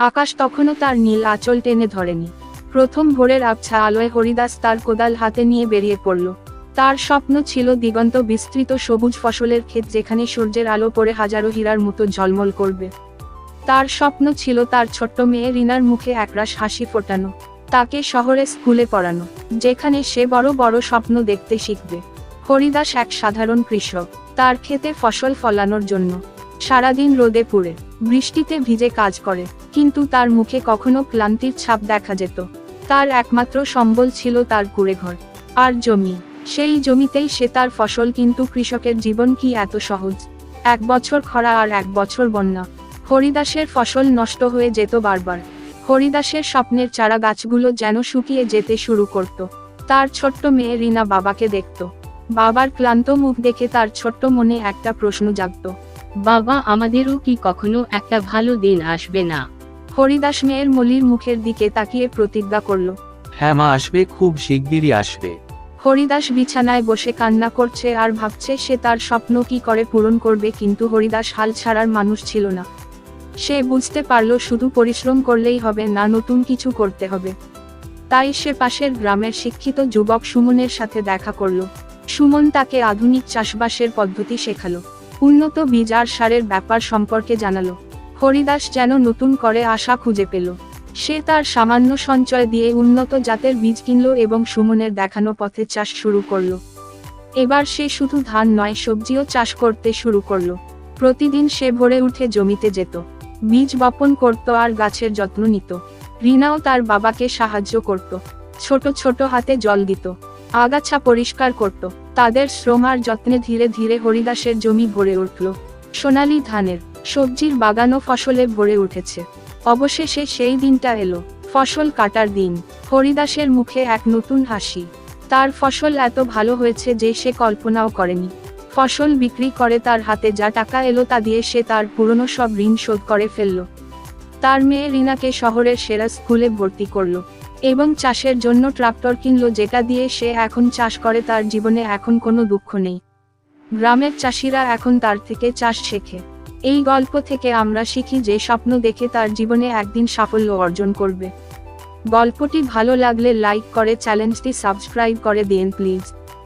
আকাশ তখনও তার নীল আঁচল টেনে ধরেনি। প্রথম ভোরের আবছা আলোয় হরিদাস তার কোদাল হাতে নিয়ে বেরিয়ে পড়ল। তার স্বপ্ন ছিল দিগন্ত বিস্তৃত সবুজ ফসলের ক্ষেত যেখানে সূর্যের আলো পড়ে হাজারো হীরার মতো ঝলমল করবে। তার স্বপ্ন ছিল তার ছোট্ট মেয়ে রিনার মুখে একরাশ হাসি ফোটানো, তাকে শহরে স্কুলে পড়ানো, যেখানে সে বড় বড় স্বপ্ন দেখতে শিখবে। হরিদাস এক সাধারণ কৃষক, তার ক্ষেতে ফসল ফলানোর জন্য সারাদিন রোদে পুড়ে, বৃষ্টিতে ভিজে কাজ করে, কিন্তু তার মুখে কখনো ক্লান্তির ছাপ দেখা যেত। তার একমাত্র সম্বল ছিল তার কুড়েঘর। আর জমি, সেই জমিতেই সে তার ফসল, কিন্তু কৃষকের জীবন কি এত সহজ? এক বছর খরা আর এক বছর বন্যা। হরিদাসের ফসল নষ্ট হয়ে যেত বারবার। হরিদাসের স্বপ্নের চারা গাছগুলো যেন শুকিয়ে যেতে শুরু করত। তার ছোট্ট মেয়ে রিনা বাবাকে দেখত। বাবার ক্লান্ত মুখ দেখে তার ছোট্ট মনে একটা প্রশ্ন জাগত। বাবা আমাদেরও কি কখনো একটা ভালো দিন আসবে না? হরিদাস মেয়ের মলির মুখের দিকে তাকিয়ে প্রতিজ্ঞা করল। হ্যাঁ মা আসবে খুব শিগগিরই আসবে। হরিদাস বিছানায় বসে কান্না করছে আর ভাবছে সে তার স্বপ্ন কি করে পূরণ করবে কিন্তু হরিদাস হাল ছাড়ার মানুষ ছিল না। সে বুঝতে পারল শুধু পরিশ্রম করলেই হবে না নতুন কিছু করতে হবে। তাই সে পাশের গ্রামের শিক্ষিত যুবক সুমনের সাথে দেখা করল। সুমন তাকে আধুনিক চাষবাসের পদ্ধতি শেখালো। উন্নত বীজ আর সারের ব্যাপার সম্পর্কে জানালো। হরিদাস যেন নতুন করে আশা খুঁজে পেল। সে তার সামান্য সঞ্চয় দিয়ে উন্নত জাতের বীজ কিনল এবং সুমনের দেখানো পথে চাষ শুরু করল। এবার সে শুধু ধান নয়, সবজিও চাষ করতে শুরু করল। প্রতিদিন সে ভোরে উঠে জমিতে যেত। বীজ বপন করত আর গাছের যত্ন নিত। রিনাও তার বাবাকে সাহায্য করত। ছোট ছোট হাতে জল দিত। আগাছা পরিষ্কার করত। তাদের শ্রম আর যত্নে ধীরে ধীরে হরিদাসের জমি ভরে উঠল। সোনালী ধানের, সবজির বাগানও ফসলে ভরে উঠেছে। অবশেষে সেই দিনটা এলো, ফসল কাটার দিন। হরিদাসের মুখে এক নতুন হাসি। তার ফসল এত ভালো হয়েছে যে সে কল্পনাও করেনি। ফসল বিক্রি করে তার হাতে যা টাকা এলো তা দিয়ে সে তার পুরনো সব ঋণ শোধ করে ফেলল। তার মেয়ে রিনাকে শহরের সেরা স্কুলে ভর্তি করল। এবং চাষের জন্য ট্রাক্টর কিনলো যেটা দিয়ে সে এখন চাষ করে তার জীবনে এখন কোনো দুঃখ নেই। গ্রামের চাষিরা এখন তার থেকে চাষ শেখে। এই গল্প থেকে আমরা শিখি যে স্বপ্ন দেখে তার জীবনে একদিন সাফল্য অর্জন করবে। গল্পটি ভালো লাগলে লাইক করে, চ্যানেলটি সাবস্ক্রাইব করে দিন, প্লিজ।